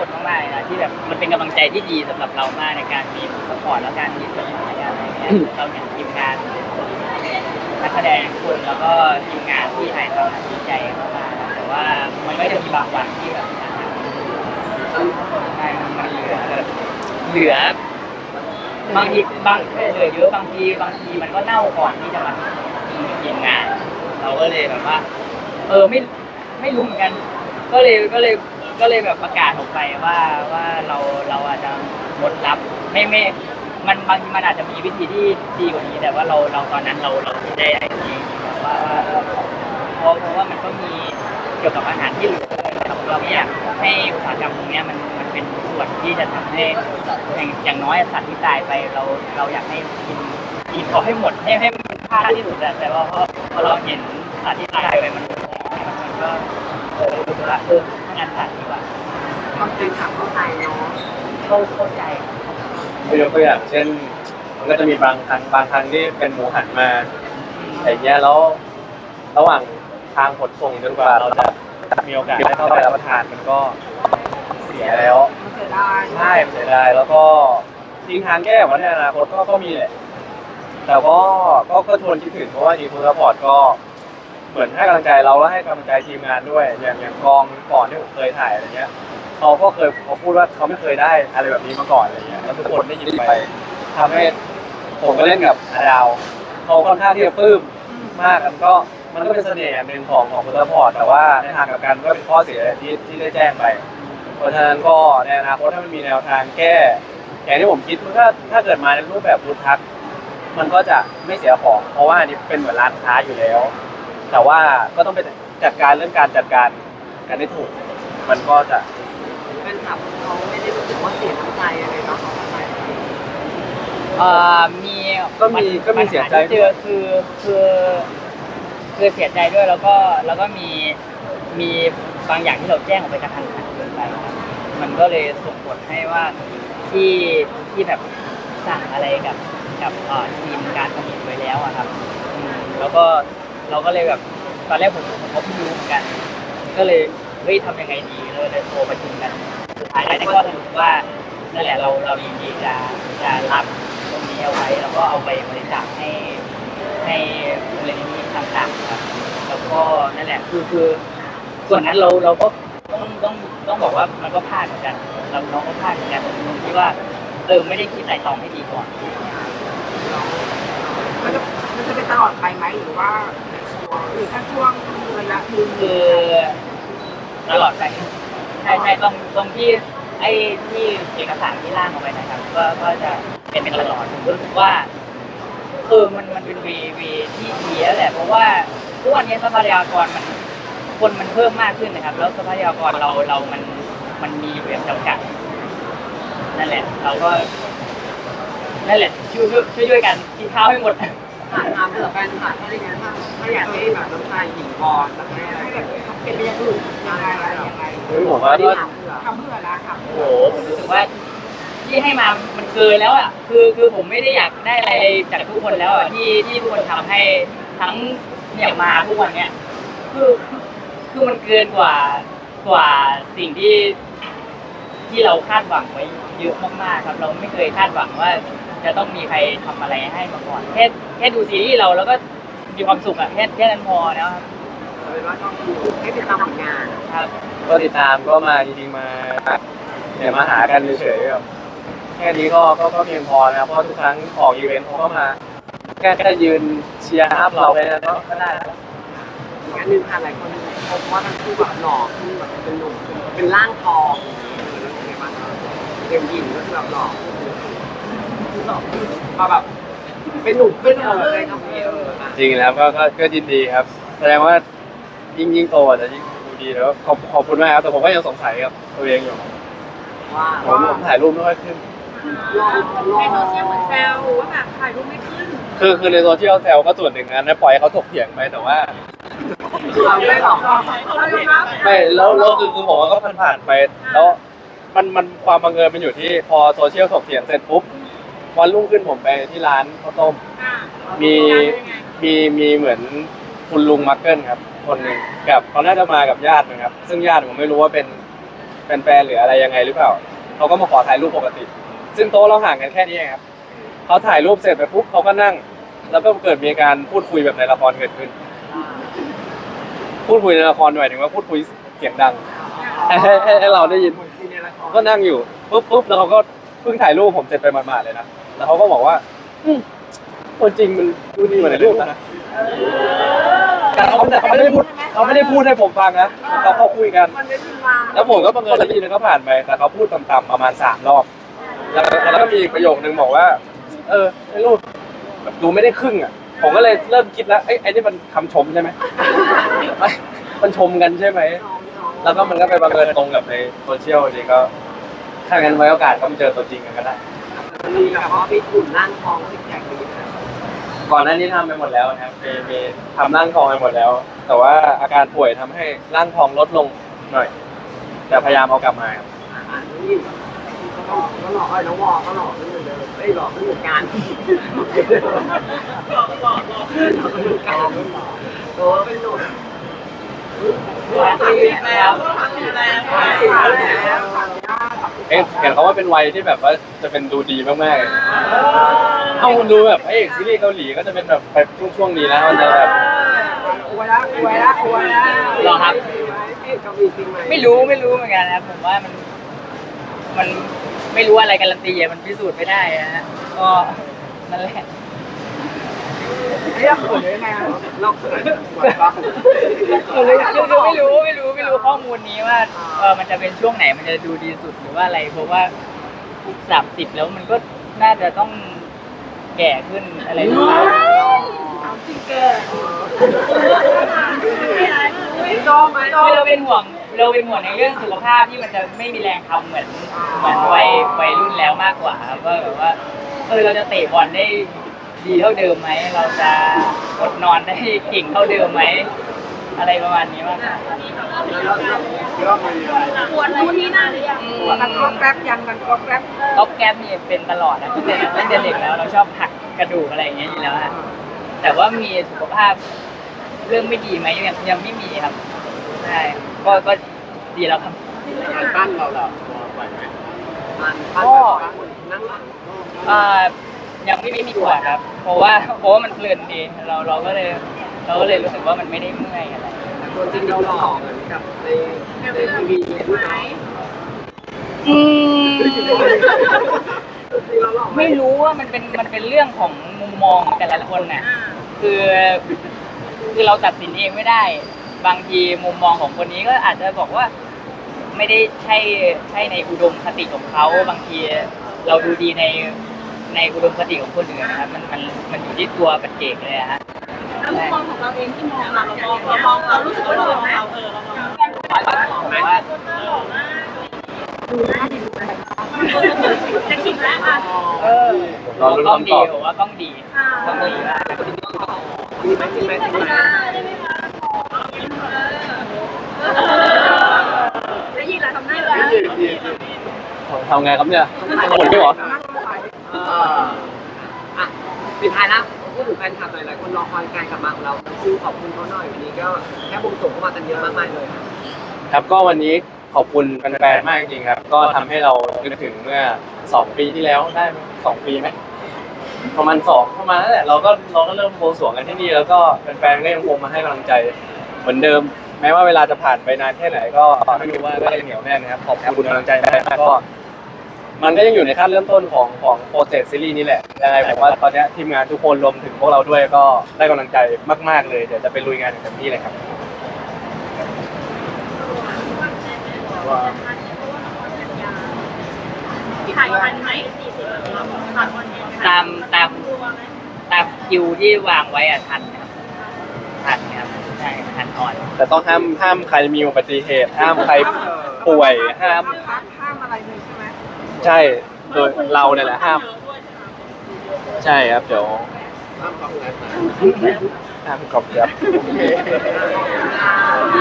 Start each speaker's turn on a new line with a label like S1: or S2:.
S1: คนมากๆเลยนะที่แบบมันเป็นกำลังใจที่ดีสำหรับเรามากในการมีสปอร์ตและการมีส่วนในการอะไรเงี้ยเราอย่างทีมงานนักแสดงทุกคนแล้วก็ทีมงานที่ถ่ายทำดีใจมากๆแต่ว่ามันก็จะมีบางวันที่แบบมันเหลือแบบเหลือบางทีบางเหลือเยอะบางทีบางทีมันก็เน่าก่อนที่จะมาทีมงาน เราก็เลยแบบว่า เออไม่ไม่รู้เหมือนกัน ก็เลยก็เลย ก็เลยแบบประกาศออกไปว่าว่าเราเราอาจจะงดรับไม่ไม่มันบางทีมันอาจจะมีวิธีที่ดีกว่านี้ แต่ว่าเราเราตอนนั้นเราเราไม่ได้ไอ้นี่ว่าว่าเพราะเพราะว่ามันก็มีเกี่ยวกับอาหารที่เหลือเราเราไม่อยากให้อุตสาหกรรมตรงเนี้ยมันมันเป็นส่วนที่จะทำให้อย่างอย่างน้อยสัตว์ที่ตายไปเราเราอยากให้กินกินเขาให้หมดให้ให้มันค่าที่สุดแต่ว่าพอเราเห็นสัตว์ที่ตายไปมันมันก็รู้สึกว่าเออ ถ้างั้นตัดดีกว่า
S2: ความเป็นข่าวเข้าใจเนาะ
S1: เข้าเข้าใจ
S3: ยกตัวอย่างเช่น มันก็จะมีบางครั้งบางครั้งที่เป็นหมูหันมาอย่างเงี้ยแล้วระหว่างทางขนส่งจนกว่าเราจะมีโอกาสได้เข้าไปรับประทานมันก็เสียแล้ว
S2: มันเสียดาย
S3: ใช่เสียดายแล้วก็ทิ้งทางแก้ของมันในอนาคตก็ก็มีแหละแต่ก็ก็ก็ชวนคิดถึงเพราะว่าอีทูสปอร์ตก็ เหมือนให้กำลังใจเราแล้วให้กำลังใจทีมงานด้วย อย่างอย่างกองก่อนที่ผมเคยถ่ายอะไรเงี้ยเขาก็เคยเขาพูดว่าเขาไม่เคยได้อะไรแบบนี้มาก่อนอะไรเงี้ยแล้วทุกคนได้ยินไปทำให้ผมก็เล่นกับอาดาวเขาค่อนข้างที่จะปลื้มมากมันก็มันก็เป็นเสน่ห์อย่างหนึ่งของของทูสปอร์ตแต่ว่าในทางกับกันก็เป็นข้อเสียที่ที่ได้แจ้งไป เพราะฉะนั้นก็ในอนาคตถ้ามันมีแนวทางแก้อย่างที่ผมคิดมันก็ถ้าเกิดมาในรูปแบบฟูทัก มันก็จะไม่เสียของ เพราะว่าอันนี้เป็นเหมือนร้านค้าอยู่แล้ว แต่ว่าก็ต้องไปจัดการเรื่องการจัดการกันให้ถูก มันก็จะ
S2: เป็นข่าวเขาไม่ได้รู้สึกว่าเสียน้ำใจอะไรเนาะเขาเข้าใจ
S1: เอ่อมี
S3: ก็มีก็มีเสียใจ
S1: ปัญหาที่เจอคือคือคือเสียใจด้วยแล้วก็แล้วก็มีมีบางอย่างที่เราแจ้งออกไปกระทันหันเกินไปครับมันก็เลยส่งผลให้ว่าที่ที่แบบสั่งอะไรกับกับเอ่อทีมการผลิตไว้แล้วอะครับอืมแล้วก็ เราก็เลยแบบตอนแรกผมผมก็เพิ่งรู้เหมือนกัน ก็เลยเฮ้ยทำยังไงดีเลยเลยโทรประชุมกันสุดท้ายได้ข้อสรุปว่านั่นแหละเราเรายินดีจะจะรับตรงนี้เอาไว้แล้วก็เอาไปบริจาคให้ให้มูลนิธิต่างๆครับแล้วก็นั่นแหละคือคือส่วนนั้นเราเราก็ต้องต้องต้องบอกว่ามันก็พลาดเหมือนกันเราเราก็พลาดเหมือนกันตรงที่ว่าเออไม่ได้คิดไต่ตองให้ดีก่อน
S2: มันจะมันจะเป็นตลอดไปไหมหรือว่า หรือแค่ช่วงระยะหนึ่ง
S1: คือตลอดไปใช่ใช่ตรงตรงที่ไอ้ที่เอกสารที่ร่างเอาไว้นะครับ ก็ก็จะเป็นเป็นตลอดผมรู้สึกว่าเออมันมันเป็นวีวีที่ดีแล้วแหละเพราะว่าทุกวันนี้ทรัพยากรมันคนมันเพิ่มมากขึ้นนะครับ แล้วทรัพยากรเราเรามันมันมีอยู่อย่างจำกัดนั่นแหละ เราก็นั่นแหละช่วยช่วยช่วยกันกินข้าวให้หมด
S2: ถามถามเผื่อแฟนคลับถ้าอย่างนั้นถ้าถ้าอยากให้แบบน้ำใจหญิงบอลแบบให้อะไรแบบเป็นไปย่างอื่นยังไงอะไรยังไง
S3: คือผมว่า
S2: ที่
S3: ก็
S2: ถามเผื่อทำเพื่อนะทำ
S1: โอ้โหผมรู้สึกว่าที่ให้มามันเกินแล้วอะ คือคือผมไม่ได้อยากได้อะไรจากทุกคนแล้วอะที่ที่ทุกคนทำให้ทั้งเนี่ยมาทุกวันเนี้ยคือคือมันเกินกว่ากว่าสิ่งที่ที่เราคาดหวังไว้เยอะมากๆครับ เราไม่เคยคาดหวังว่า จะต้องมีใครทำอะไรให้มาก่อนแค่แค่ดูซีรีส์เราแล้วก็มีความสุขอะแค่แค่นั้นพอแล้วครับ
S2: เอาเป็นว่าต้องดูให้ติดตามผลงาน
S1: ครับ
S3: ก็ติดตามก็มาจริงๆมาเนี่ยมาหากันเฉยๆแบบแค่นี้ก็ก็ก็เพียงพอนะครับเพราะทุกครั้งออกอีเวนต์เขาก็มาแค่แค่ยืนเชียร์อัพเราแค่นั้นก็ก็ได้แล้ว
S2: อีกอันหนึ่งค่ะหลายคนพบว่าทั้งคู่แบบหล่อขึ้นแบบเป็นหนุ่มเป็นเป็นร่างทองแล้วเป็นไงบ้างคะเด็กหญิงก็คือแบบหล่อ ขึ้นหล่อขึ้นมาแบบเป็นหนุ่มเป็นหนุ่มเลยครับพี่เอออะ
S3: จริงแล้วก็ก็ก็ยินดีครับ แสดงว่ายิ่งยิ่งโตอาจจะยิ่งดูดีแล้วก็ขอบขอบคุณมากครับแต่ผมก็ยังสงสัยกับตัวเองอยู่
S2: ว่า
S3: ผมผมถ่ายรูปไม่ค่อยขึ้น
S2: ลองลอง
S4: ในโซเชียลเหมือนแซวว่าแบบถ่ายรูปไม่ขึ้น
S3: คือคือในโซเชียลแซวก็ส่วนหนึ่งนะปล่อยให้เขาถกเถียงไปแต่ว่า
S2: เราไม่หรอก
S4: เรายอมรับ
S3: ไม่แล้วแล้วคือคือผมว่าก็ผ่านผ่านๆไป แล้วมันมันความบังเอิญมันอยู่ที่พอโซเชียลถกเถียงเสร็จปุ๊บ วันรุ่งขึ้นผมไปที่ร้านข้าวต้ม
S4: อ่า
S3: มีมีมีเหมือนคุณลุงมักเกิลครับ คนหนึ่งกับเขาน่าจะมากับญาตินะครับ ซึ่งญาติผมไม่รู้ว่าเป็นแฟนๆหรืออะไรยังไงหรือเปล่าเขาก็มาขอถ่ายรูปปกติ ซึ่งโต๊ะเราห่างกันแค่นี้เองครับเขาถ่ายรูปเสร็จไปปุ๊บเขาก็นั่ง แล้วก็เกิดมีการพูดคุยแบบในละครเกิดขึ้น พูดคุยในละครหมายถึงว่าพูดคุยเสียงดังให้ให้ให้ให้เราได้ยิน
S2: คนที่ในละคร
S3: ก็นั่งอยู่ปุ๊บปุ๊บแล้วเขาก็เพิ่งถ่ายรูปผมเสร็จไปหมาดๆเลยนะ แล้วเขาก็บอกว่าอืมคนจริงมันดูดีกว่าในรูปนะแต่เขาแต่เขาไม่ได้พูดเขาไม่ได้พูดให้ผมฟังนะเขาเขาคุยกัน
S2: มันไม่ขึ้นมา
S3: แล้วผมก็บังเอิญได้ยินแล้วก็ผ่านไป แต่เขาพูดต่ำๆประมาณสามรอบ แล้วแล้วก็มีอีกประโยคนึงบอกว่า เออไอ้รูปแบบดูไม่ได้ครึ่งอะ ผมก็เลยเริ่มคิดแล้วไอ้ไอ้นี่มันคำชมใช่ไหมไม่มันชมกันใช่ไหม แล้วก็มันก็ไปบังเอิญตรงกับในโซเชียลจริงก็ ถ้างั้นไว้โอกาสก็มาเจอตัวจริงกันก็ได้
S2: มีแบบว่ามีกลุ่มร่างทองสิกแพคนี้นะ
S3: ก่อนหน้านี้ทำไปหมดแล้วนะครับมีมีทำร่างทองไปหมดแล้ว แต่ว่าอาการป่วยทำให้ร่างทองลดลงหน่อย แต่พยายามเอากลับมาครับ
S2: อ่านนี่ก็ก็หล่อไอ้น้องวอก็หล่อขึ้นเหมือนเดิมเอ้ยหล่อขึ้นเหมือนกันหล่อหล่อหล่อขึ้นหลอขึ้นเหมือนกันโอ้เป็นหนุ่ม
S4: แล้วทำแล้ว
S2: แล้ว
S3: เอ๊ะเห็นเขาว่าเป็นวัยที่แบบว่าจะเป็นดูดีมากๆเลยเอาดูแบบไอ้ซีรีส์เกาหลีก็จะเป็นแบบไปช่วงช่วงๆนี้นะมันจะแบบ
S2: อวยละอวยละอวยละ
S1: หรอครับ
S2: เอ๊ะเกาหลีจริงไหม
S1: ไม่รู้ไม่รู้เหมือนกันนะครับผมว่ามัน มันไม่รู้อะไรการันตีอะมันพิสูจน์ไม่ได้นะฮะก็นั่นแหละ
S2: เรียกเขินได้ไงเราเขินหมดปะ
S1: คือไม่รู้ไม่รู้ไม่รู้ ข้อมูลนี้ว่าเออมันจะเป็นช่วงไหนมันจะดูดีสุดหรือว่าอะไร เพราะว่าสามสิบแล้วมันก็น่าจะต้องแก่ขึ้นอะไรประมาณนั้น
S4: จริงเกินไม่โตไม่โต
S1: คือเราเป็นห่วงเราเป็นห่วงในเรื่องสุขภาพที่มันจะไม่มีแรงทำเหมือนเหมือนวัยวัยรุ่นแล้วมากกว่าครับว่าแบบว่าเออเราจะเตะบอลได้ดีเท่าเดิมไหม เราจะอดนอนได้เก่งเท่าเดิมไหม อะไรประมาณนี้มากกว่า
S4: ปวดนู่นนี่นั่นหรือยังปวดมันก็แกร็บยังมันก็แกร็บ
S1: ก๊อบแก๊บนี่เป็นตลอดนะตั้งแต่ตั้งแต่เด็กแล้วเราชอบหักกระดูกอะไรอย่างเงี้ยอยู่แล้วฮะแต่ว่ามีสุขภาพเรื่องไม่ดีไหมยังยังไม่มีครับใช่ก็ก็ดีแล้วครับ
S2: งานปั้นเราเราไหวไหมงานปั้นแบบนั่งหลัง
S1: อ่ายังไม่ไม่มีปวดครับ เพราะว่าเพราะว่ามันเพลินดีเราเราก็เลย เราก็เลยรู้สึกว่ามันไม่ได้เมื่อยอะไร
S2: ตัวจริงเราหล่อเหมือนกับในในทีวีด้วยไหม
S1: อืม
S2: จริงเราหล่อ
S1: ไม่รู้ว่ามันเป็นมันเป็นเรื่องของมุมมองแต่ละคนน่ะ คือคือเราตัดสินเองไม่ได้ บางทีมุมมองของคนนี้ก็อาจจะบอกว่า ไม่ได้ใช่ใช่ในอุดมคติของเขาบางทีเราดูดีในในอุดมคติของคนอื่นนะครับมันมันมันอยู่ที่ตัวปัจเจกเลยอะฮะ
S4: แล้วมุมมองของเราเองที่มองเราเรามองเรามองเรารู้สึกว่าเราไหมเราเออเรามอง
S1: บอกว่า
S4: จะคิดแล้วอะ
S1: เออ
S3: รอรุ้น
S1: กล้อง
S3: คำ
S1: ดี
S3: ตอบ
S1: ว่ากล้องดีกล้องดีมาก
S2: มีไหมมีไหมมีไหม
S4: ได้ไหมคะแล้วยิงล่ะทำได้เลย
S3: ทำไงครับเนี่ยหมดด้วยเหรอ
S2: เอออะปิดท้ายแล้ว พูดถึงแฟนคลับหน่อยหลายคนรอคอยการกลับมาของเราคือขอบคุณเขาหน่อยวันนี้ก็แค่บงส่งเข้ามากันเยอะมากมายเลย
S3: ครับก็วันนี้ขอบคุณแฟนๆมากจริงครับ ก็ทำให้เรานึกถึงเมื่อสองปีที่แล้วได้ไหมสองปีไหมประมาณสองประมาณนั่นแหละเราก็เราก็เริ่มโบวงสรวงกันที่นี่แล้วก็แฟนๆก็ยังคงมาให้กำลังใจเหมือนเดิม แม้ว่าเวลาจะผ่านไปนานแค่ไหนก็ไม่รู้ว่าก็ยังเหนียวแน่นนะครับขอบคุณกำลังใจมากก็ มันก็ยังอยู่ในขั้นเริ่มต้นของของโปรเจกต์ซีรีส์นี้แหละยังไงผมว่าตอนเนี้ยทีมงานทุกคนรวมถึงพวกเราด้วยก็ได้กำลังใจมากๆเลยเดี๋ยวจะไปลุยงานอย่างเต็มที่เลยครับ
S4: ถ่ายทันไหมทันวันนี้
S1: ตามตาม ตามคิวที่วางไว้อะทันครับทันครับใช่ทันอ่อน
S3: แต่ต้องห้ามห้ามใครมีอุบัติเหตุ ห้ามใครป่วยห้าม
S2: ห้ามอะไรเลยใช่ไหม
S3: ใช่โดยเราเนี่ยแหละห้าม ใช่ครับเดี๋ยว
S2: ห้ามความแรง
S3: ห้ามกรอบครับ
S2: โอเค